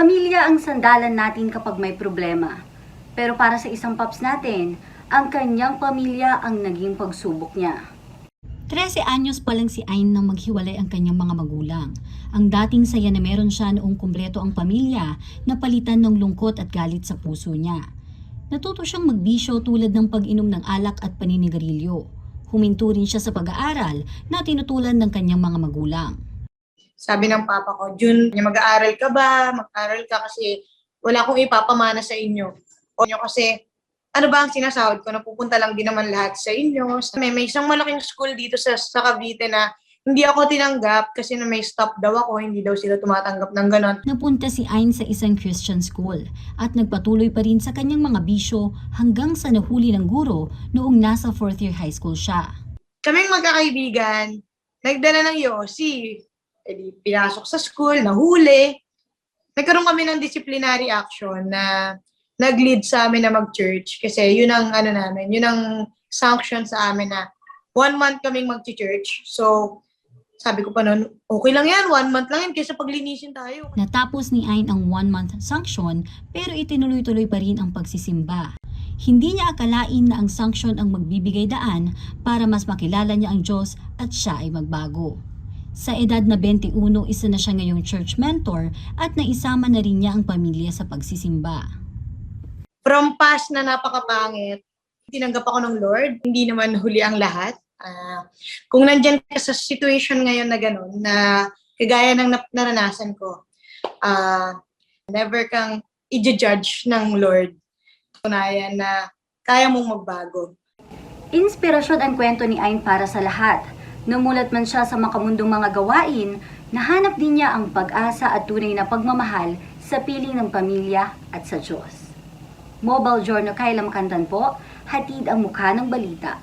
Pamilya ang sandalan natin kapag may problema. Pero para sa isang paps natin, ang kanyang pamilya ang naging pagsubok niya. 13 anyos pa lang si Ayn nang maghiwalay ang kanyang mga magulang. Ang dating saya na meron siya noong kumpleto ang pamilya, napalitan ng lungkot at galit sa puso niya. Natuto siyang magbisyo tulad ng pag-inom ng alak at paninigarilyo. Huminto rin siya sa pag-aaral na tinutulan ng kanyang mga magulang. Sabi ng papa ko, Jun, mag-aaral ka ba? Mag-aaral ka kasi wala akong ipapamana sa inyo. O nyo kasi, ano ba ang sinasahod ko? Napupunta lang din naman lahat sa inyo. May, may isang malaking school dito sa, sa Cavite na hindi ako tinanggap kasi na may stop daw ako, hindi daw sila tumatanggap ng ganon. Napunta si Ayn sa isang Christian school at nagpatuloy pa rin sa kanyang mga bisyo hanggang sa nahuli ng guro noong nasa fourth year high school siya. Kaming magkakaibigan, nagdala ng Yossi. E di, pinasok sa school, nahuli. Nagkaroon kami ng disciplinary action na nag-lead sa amin na mag-church. Kasi yun ang ano namin, yun ang sanction sa amin na one month kaming mag-church. So, sabi ko pa noon, okay lang yan, one month lang yan, kaysa paglinisin tayo. Natapos ni Ayn ang one-month sanction pero itinuloy-tuloy pa rin ang pagsisimba. Hindi niya akalain na ang sanction ang magbibigay daan para mas makilala niya ang Diyos at siya ay magbago. Sa edad na 21, isa na siya ngayong church mentor at naisama na rin niya ang pamilya sa pagsisimba. From past na napakapangit, tinanggap ako ng Lord, hindi naman huli ang lahat. Ah, kung nandyan ka sa situation ngayon na gano'n, na kagaya ng naranasan ko, ah, never kang i-judge ng Lord. Tunayan na kaya mong magbago. Inspirasyon ang kwento ni Ayn para sa lahat. Numulat man siya sa makamundong mga gawain, nahanap din niya ang pag-asa at tunay na pagmamahal sa piling ng pamilya at sa Diyos. Mobile Journal Kayla Makantan po, hatid ang mukha ng balita.